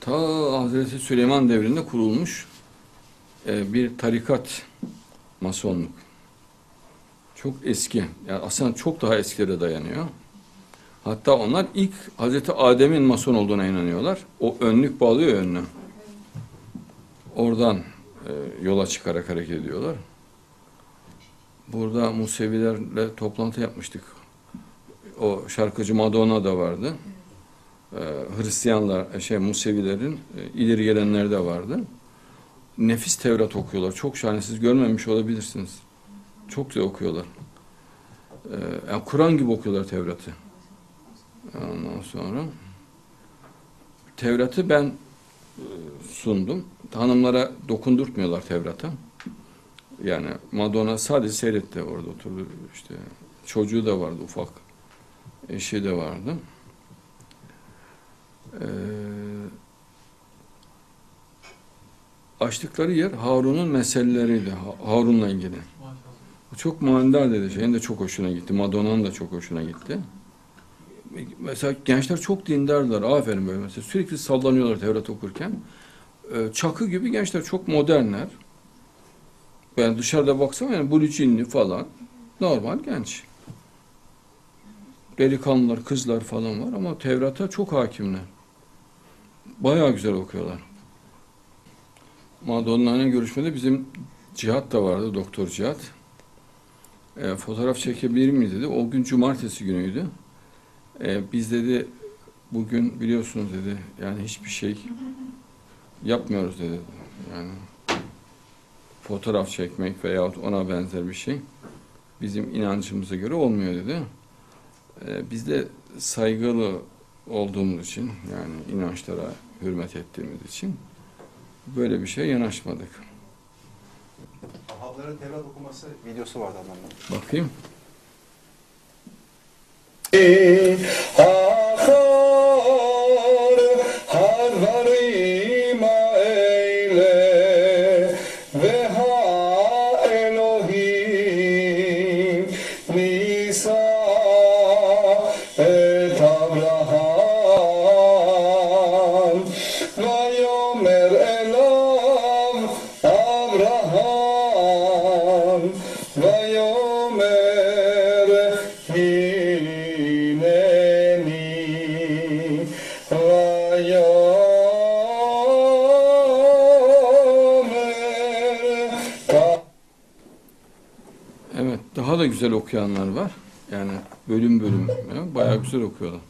Ta Hazreti Süleyman devrinde kurulmuş e, bir tarikat masonluk. Çok eski. Yani aslında çok daha eskilere dayanıyor. Hatta onlar ilk Hazreti Adem'in mason olduğuna inanıyorlar. O önlük bağlıyor önüne. Oradan e, yola çıkarak hareket ediyorlar. Burada Musevilerle toplantı yapmıştık. O şarkıcı Madonna da vardı. Ee, Hristiyanlar, şey Musevilerin e, ileri gelenleri de vardı. Nefis Tevrat okuyorlar. Çok şahane. Siz görmemiş olabilirsiniz. Çok güzel okuyorlar. Yani Kur'an gibi okuyorlar Tevrat'ı. Ondan sonra Tevrat'ı ben e, sundum. Hanımlara dokundurtmuyorlar Tevrat'a. Yani Madonna sadece seyretti orada oturdu işte. Çocuğu da vardı ufak. Eşi de vardı. Ee, açtıkları yer Harun'un meseleleriydi. Ha- Harun'la ilgili. Bu çok manidar dedi. Şeyin de çok hoşuna gitti. Madonna'nın da çok hoşuna gitti. Mesela gençler çok dindarlar. Aferin böyle mesela. Sürekli sallanıyorlar Tevrat okurken. Ee, çakı gibi gençler çok modernler. Ben dışarıda baksam yani blue jeanli falan. Normal genç. Delikanlılar, kızlar falan var ama Tevrat'a çok hakimler. Bayağı güzel okuyorlar. Madonna'yla görüşmede bizim Cihat da vardı, Doktor Cihat. E, fotoğraf çekebilir miyiz dedi. O gün cumartesi günüydü. E, biz dedi bugün biliyorsunuz dedi yani hiçbir şey yapmıyoruz dedi. Yani fotoğraf çekmek veyahut ona benzer bir şey bizim inancımıza göre olmuyor dedi. Ee, biz de saygılı olduğumuz için yani inançlara hürmet ettiğimiz için böyle bir şeye yanaşmadık. Ahabların Tevrat okuması videosu vardı adamın. Bakayım. Eee Evet, daha da güzel okuyanlar var. Yani bölüm bölüm ya, bayağı güzel okuyorlar.